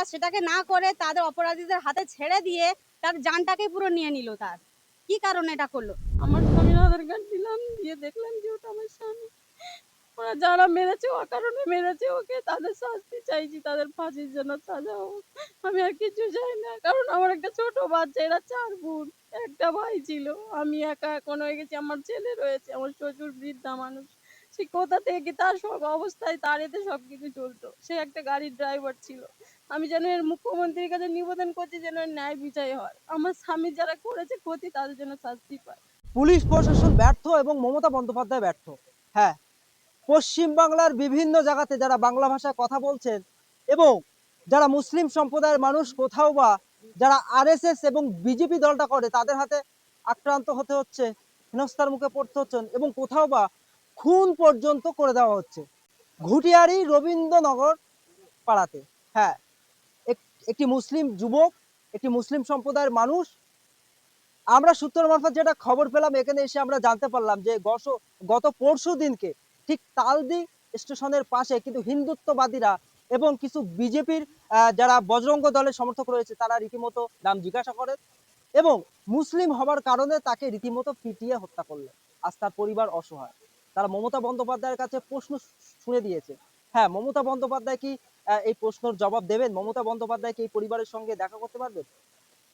তারা সেটাকে না করে তাদের অপরাধীদের হাতে ছেড়ে দিয়ে তার জানটাকে পুরো নিয়ে নিল তার। কি কারণে এটা করল? আমার স্বামীর আধার কার্ড দিলাম, দিয়ে দেখলাম যে ওটা আমার স্বামী। ওরা যারা মেরেছে, ও কারণে মেরেছে, ওকে তাদের শাস্তি চাইছি, তাদের ফাঁসির জন্য সাজা হোক। আমি আর কিছু চাই না, কারণ আমার একটা ছোট বাচ্চা, এরা চার বোন, একটা ভাই ছিল। আমি একা এখন হয়ে গেছি, আমার ছেলে রয়েছে, আমার শ্বশুর বৃদ্ধা মানুষ। সে কোথা থেকে, তার সব অবস্থায়, তার এতে সব কিছু চলতো। সে একটা গাড়ির ড্রাইভার ছিল। আমি যেন এর মুখ্যমন্ত্রীর কাছে নিবেদন করছি যেন ন্যায় বিচার হয়। আমার স্বামী যারা করেছে ক্ষতি, তাদের জন্য শাস্তি পায়। পুলিশ প্রশাসন ব্যর্থ এবং মমতা বন্দ্যোপাধ্যায় ব্যর্থ। হ্যাঁ পশ্চিমবাংলার বিভিন্ন জায়গাতে যারা বাংলা ভাষায় কথা বলছেন এবং যারা মুসলিম সম্প্রদায়ের মানুষ কোথাও বা যারা আরএসএস এবং বিজেপি দলটা করে, তাদের হাতে আক্রান্ত হতে হচ্ছে, হেনস্থার মুখে পড়তে হচ্ছেন এবং কোথাও বা খুন পর্যন্ত করে দেওয়া হচ্ছে। ঘুটিয়ারি রবীন্দ্রনগর পাড়াতে। হ্যাঁ একটি মুসলিম যুবক, একটি মুসলিম সম্প্রদায়ের মানুষ। আমরা সূত্র মারফত যেটা খবর পেলাম, এখানে এসে আমরা জানতে পারলাম যে গত গত পরশু দিনকে ঠিক তালদি স্টেশনের পাশে কিন্তু হিন্দুত্ববাদীরা এবং কিছু বিজেপির যারা বজরঙ্গ দলের সমর্থক রয়েছে, তারা রীতিমতো নাম জিজ্ঞাসা করেন এবং মুসলিম হবার কারণে তাকে রীতিমতো পিটিয়ে হত্যা করলেন। আজ তার পরিবার অসহায়। তারা মমতা বন্দ্যোপাধ্যায়ের কাছে প্রশ্ন শুনে দিয়েছে। হ্যাঁ মমতা বন্দ্যোপাধ্যায় কি এই প্রশ্নের জবাব দেবেন। মমতা বন্দ্যোপাধ্যায় কি এই পরিবারের সঙ্গে দেখা করতে পারবেন?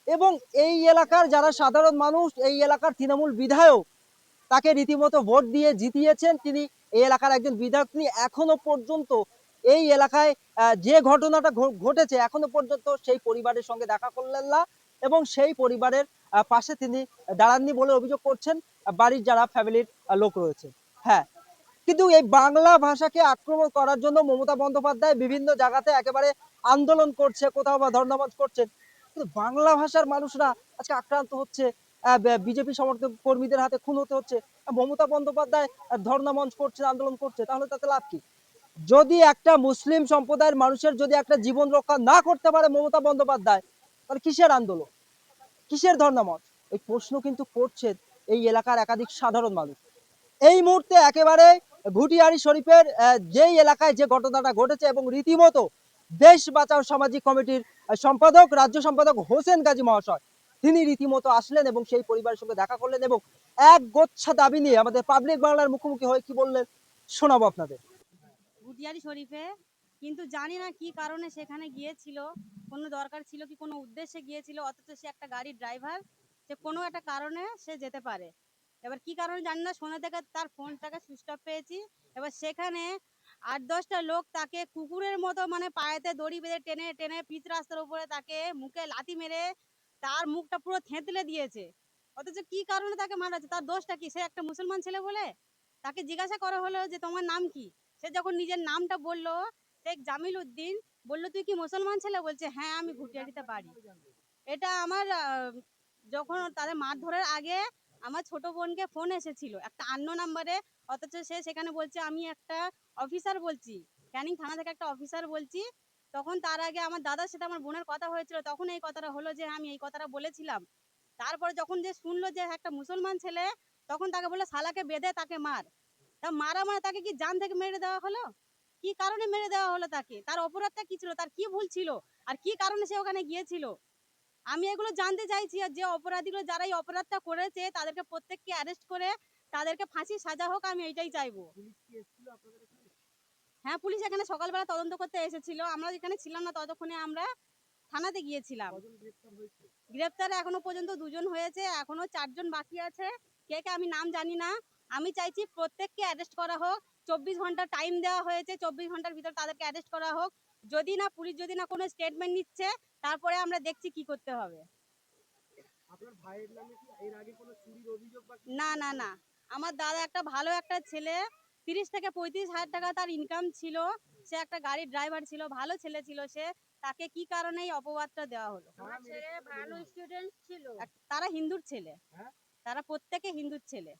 এবং এই এলাকার যারা সাধারণ মানুষ, এই এলাকার তৃণমূল বিধায়ক, তাকে রীতিমতো ভোট দিয়ে জিতিয়েছেন তিনি। এই এলাকার একজন বিধায়ক তিনি এখনও পর্যন্ত এই এলাকায় যে ঘটনাটা ঘটেছে এখনও পর্যন্ত সেই পরিবারের সঙ্গে দেখা করলেন না এবং সেই পরিবারের পাশে তিনি দাঁড়াননি বলে অভিযোগ করছেন। বাড়ির যারা ফ্যামিলির লোক রয়েছে। হ্যাঁ কিন্তু এই বাংলা ভাষাকে আক্রমণ করার জন্য মমতা বন্দ্যোপাধ্যায় বিভিন্ন জায়গাতে একেবারে আন্দোলন করছে কোথাও বা ধর্ণাবাজ করছেন কিন্তু বাংলা ভাষার মানুষরা আজকে আক্রান্ত হচ্ছে বিজেপি সমর্থক কর্মীদের হাতে খুন হতে হচ্ছে মমতা বন্দ্যোপাধ্যায় আহ, ধর্ণা মঞ্চ করছে আন্দোলন করছে তাহলে তাতে লাভ কি? যদি একটা মুসলিম সম্প্রদায়ের মানুষের যদি একটা জীবন রক্ষা না করতে পারে মমতা বন্দ্যোপাধ্যায় তাহলে কিসের আন্দোলন? কিসের ধর্ণা মঞ্চ এই প্রশ্ন কিন্তু করছে এই এলাকার একাধিক সাধারণ মানুষ। এই মুহূর্তে একেবারে ঘুটিয়ারি শরীফের যেই এলাকায় যে ঘটনাটা ঘটেছে এবং রীতিমতো দেশ বাঁচাও সামাজিক কমিটির সম্পাদক, রাজ্য সম্পাদক হোসেন গাজী মহাশয়, তিনি রীতিমতো আসলেন এবং সেই পরিবারের সঙ্গে দেখা করলেন এবং এক গোচ্ছা দাবি নিয়ে আমাদের পাবলিক বাংলার মুখোমুখি হয়ে কি বললেন শোনাবো আপনাদের। গুটিয়ারি শরীফে, কিন্তু জানি না কি কারণে সেখানে গিয়েছিল, কোনো দরকার ছিল কি, কোনো উদ্দেশ্যে গিয়েছিল, অথচ সে একটা গাড়ির ড্রাইভার সে কোনো একটা কারণে সে যেতে পারে। এবার কি কারণে জানি না, সোনা থেকে তার ফোনটাকে সুইচ অফ পেয়েছি। এবার সেখানে আট দশটা লোক তাকে কুকুরের মতো মানে পায়েতে দড়ি বেঁধে টেনে টেনে পিচ রাস্তার উপরে তাকে মুখে লাথি মেরে তার মুখটা পুরো থেঁতলে দিয়েছে। অথচ কি কারণে তাকে মারা হচ্ছে তার দোষটা কি? সে একটা মুসলমান ছেলে বলে? তাকে জিজ্ঞাসা করা হলো যে, তোমার নাম কি? সে যখন নিজের নামটা বলল শেখ জামিল উদ্দিন বলল, তুই কি মুসলমান ছেলে? বলছে হ্যাঁ আমি ঘুটিয়ারিতে পারি। এটা আমার যখন তাদের মারধরের আগে আমার ছোট বোনকে ফোন এসেছিল। একটা আন্ন নাম্বারে অথচ সে সেখানে বলছে, আমি একটা অফিসার বলছি। ক্যানিং থানা থেকে একটা অফিসার বলছি। তখন তার আগে আমার দাদার সাথে আমার বোনের কথা হয়েছিল। তখন এই কথাটা হলো যে, আমি এই কথাটা বলেছিলাম। তারপরে যখন যে শুনলো যে, একটা মুসলমান ছেলে, তখন তাকে বলল, শালাকে বেঁধে তাকে মার। তা মারা মানে তাকে কি জান থেকে মেরে দেওয়া হলো? কি কারণে মেরে দেওয়া হলো তাকে? তার অপরাধটা কি ছিল? তার কি ভুল ছিল? আর কি কারণে সে ওখানে গিয়েছিল? আমি এগুলো জানতে চাইছি আর যে অপরাধীগুলো যারা এই অপরাধটা করেছে তাদেরকে প্রত্যেককে অ্যারেস্ট করে তাদেরকে ফাঁসি সাজা হোক আমি এইটাই চাইব। হ্যাঁ পুলিশ এখানে সকালবেলা তদন্ত করতে এসেছিল। আমরা যেখানে ছিলাম না ততক্ষণে আমরা থানাতে গিয়েছিলাম। গ্রেপ্তার এখনও পর্যন্ত দুজন হয়েছে এখনও চারজন বাকি আছে। কে কে আমি নাম জানি না। আমি চাইছি প্রত্যেককে অ্যারেস্ট করা হোক। চব্বিশ ঘণ্টা টাইম দেওয়া হয়েছে চব্বিশ ঘণ্টার ভিতর তাদেরকে অ্যারেস্ট করা হোক। যদি না পুলিশ যদি না কোনো স্টেটমেন্ট নিচ্ছে তারপরে আমরা দেখছি কি করতে হবে। আপনার ভাইয়ের নামে কি এর আগে কোনো চুরির অভিযোগ বা না না না। আমার দাদা একটা ভালো একটা ছেলে তিরিশ থেকে পঁয়ত্রিশ হাজার টাকা তার ইনকাম ছিল। সে একটা গাড়ির ড্রাইভার ছিল ভালো ছেলে ছিল সে। তাকে কি কারণে এই অপবাদটা দেওয়া হলো? ভালো স্টুডেন্ট ছিল। তারা হিন্দুর ছেলে। হ্যাঁ? তারা প্রত্যেকে হিন্দুর ছেলে।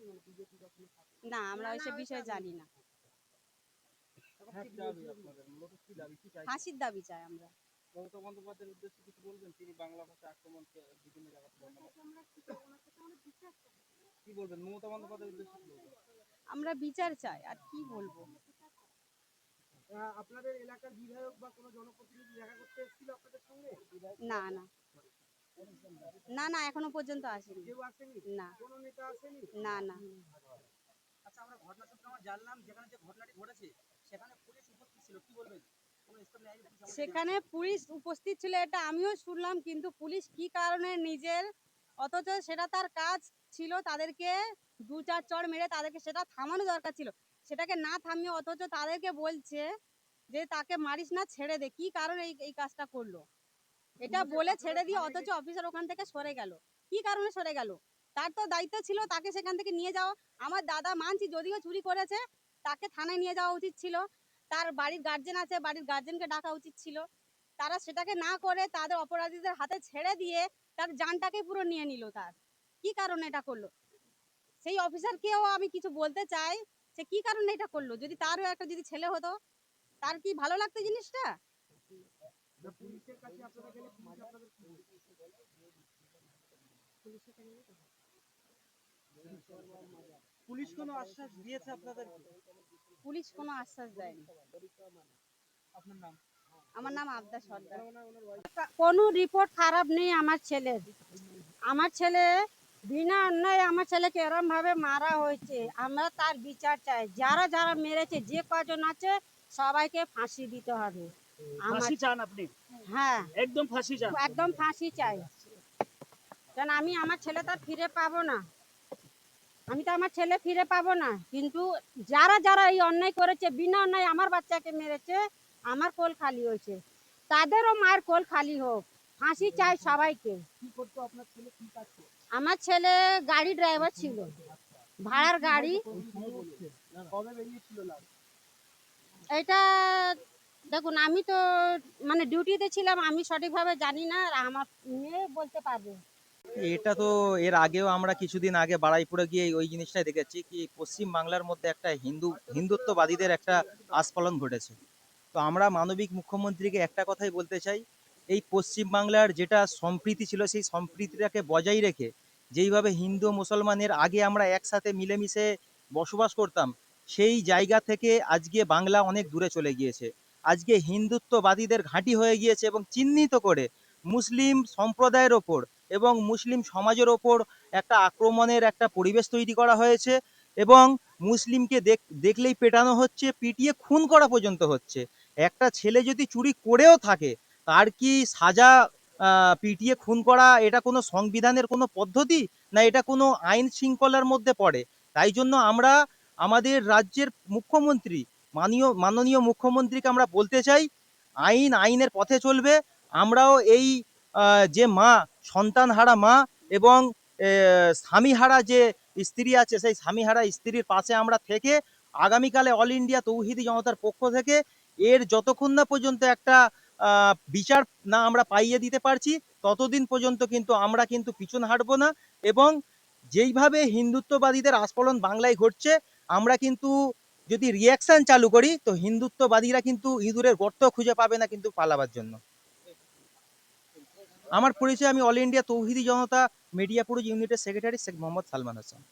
মানে? না আমরা ওইসব বিষয়ে জানি না হ্যাঁ, কি দাবি আপনাদের? মূলত কি দাবি? কি চাইছেন? ফাঁসির দাবি চাই আমরা। মমতা বন্দ্যোপাধ্যায়ের উদ্দেশ্যে কিছু বলবেন? তিনি বাংলা ভাষা আক্রমণকে বিভিন্ন জায়গাতে কি বলবেন? মমতা বন্দ্যোপাধ্যায়ের উদ্দেশ্যে আমরা বিচার চাই আর কি বলব? আপনাদের এলাকার বিধায়ক বা কোনো জনপ্রতিনিধি দেখা করতে এসেছিল আপনাদের সঙ্গে? না না। না না এখনও পর্যন্ত আসেনি। কেউ আসেনি? না। কোনো নেতা আসেনি? না না। আচ্ছা আমরা ঘটনা সূত্রে আমরা জানলাম যেখানে যে ঘটনাটি ঘটেছে। সেখানে পুলিশ উপস্থিত ছিল এটা আমিও শুনলাম কিন্তু পুলিশ কি কারণে নিজের অথচ সেটা তার কাজ ছিল তাদেরকে দু চার চড় মেরে তাদেরকে সেটা থামানো দরকার ছিল। সেটাকে না থামিয়ে অথচ তাদেরকে বলছে যে তাকে মারিস না ছেড়ে দে। কি কারণে এই এই কাজটা করল? এটা বলে ছেড়ে দিয়ে অথচ অফিসার ওখান থেকে সরে গেল। কি কারণে সরে গেল? তার তো দায়িত্ব ছিল তাকে সেখান থেকে নিয়ে যাওয়া। আমার দাদা মানছি যদিও চুরি করেছে তাকে থানায় নিয়ে যাওয়া উচিত ছিল। তার বাড়ির গার্জেন আছে, বাড়ির গার্জেনকে ডাকা উচিত ছিল। তারা সেটাকে না করে তাদের অপরাধীদের হাতে ছেড়ে দিয়ে তার জানটাকে পুরো নিয়ে নিল তার। কি কারণে এটা করল? সেই অফিসারকেও আমি কিছু বলতে চাই সে কি কারণে এটা করল? যদি তারও একটা যদি ছেলে হতো, তার কি ভালো লাগতো জিনিসটা? পুলিশের কাছে পুলিশ কোনো আশ্বাস দিয়েছে আপনাদের পুলিশ কোনো আশ্বাস দেয়নি। আপনার নাম? আমার নাম আবদা সর্দার। কোনো রিপোর্ট খারাপ নেই আমার ছেলের। আমার ছেলে বিনা অন্যায় আমার ছেলেকে এরম ভাবে মারা হয়েছে। আমরা তার বিচার চাই। যারা যারা মেরেছে যে কজন আছে সবাইকে ফাঁসি দিতে হবে। ফাঁসি চান আপনি? হ্যাঁ। একদম ফাঁসি চান? একদম ফাঁসি চাই। কারণ আমি আমার ছেলে তার ফিরে পাবো না? আমি তো আমার ছেলে ফিরে পাবো না। কিন্তু যারা যারা এই অন্যায় করেছে বিনা অন্যায় আমার বাচ্চাকে মেরেছে আমার কোল খালি হয়েছে। তাদেরও মায়ের কোল খালি হোক ফাঁসি চাই সবাইকে? আমার ছেলে গাড়ি ড্রাইভার ছিল। ভাড়ার গাড়ি। এটা দেখুন আমি তো মানে ডিউটিতে ছিলাম আমি সঠিকভাবে জানি না আর আমার মেয়ে বলতে পারবে। এটা তো এর আগেও আমরা কিছুদিন আগে বাড়াইপুরে গিয়ে ওই জিনিসটাই দেখেছি কি পশ্চিম বাংলার মধ্যে একটা হিন্দু, হিন্দুত্ববাদীদের একটা আস্ফলন ঘটেছে। তো আমরা মানবিক মুখ্যমন্ত্রীকে একটা কথাই বলতে চাই, এই পশ্চিম বাংলার যেটা সম্প্রীতি ছিল সেই সম্প্রীতিটাকে বজায় রেখে যেইভাবে হিন্দু মুসলমানের আগে আমরা একসাথে মিলেমিশে বসবাস করতাম, সেই জায়গা থেকে আজকে বাংলা অনেক দূরে চলে গিয়েছে। আজকে হিন্দুত্ববাদীদের ঘাঁটি হয়ে গিয়েছে এবং চিহ্নিত করে মুসলিম সম্প্রদায়ের ওপর এবং মুসলিম সমাজের ওপর একটা আক্রমণের একটা পরিবেশ তৈরি করা হয়েছে এবং মুসলিমকে দেখ, দেখলেই পেটানো হচ্ছে, পিটিয়ে খুন করা পর্যন্ত হচ্ছে। একটা ছেলে যদি চুরি করেও থাকে, তার কি সাজা পিটিয়ে খুন করা এটা কোনো সংবিধানের কোনো পদ্ধতি না এটা কোনো আইন শৃঙ্খলার মধ্যে পড়ে? তাই জন্য আমরা আমাদের রাজ্যের মুখ্যমন্ত্রী মাননীয় মাননীয় মুখ্যমন্ত্রীকে আমরা বলতে চাই, আইন আইনের পথে চলবে, আমরাও এই যে মা, সন্তানহারা মা এবং স্বামীহারা যে স্ত্রী আছে, সেই স্বামীহারা স্ত্রীর পাশে আমরা থেকে আগামীকালে অল ইন্ডিয়া তৌহিদি জনতার পক্ষ থেকে এর যতক্ষণ না পর্যন্ত একটা বিচার না আমরা পাইয়ে দিতে পারছি, ততদিন পর্যন্ত কিন্তু আমরা কিন্তু পিছন হাঁটবো না এবং যেইভাবে হিন্দুত্ববাদীদের আস্ফলন বাংলায় ঘটছে, আমরা কিন্তু যদি রিয়াকশন চালু করি, তো হিন্দুত্ববাদীরা কিন্তু ইঁদুরের গর্ত খুঁজে পাবে না কিন্তু পালাবার জন্য। আমার পরিচয় আমি অল ইন্ডিয়া তৌহিদি জনতা মিডিয়া পুরুষ ইউনিটের সেক্রেটারি শেখ মোহাম্মদ সালমান হাসান।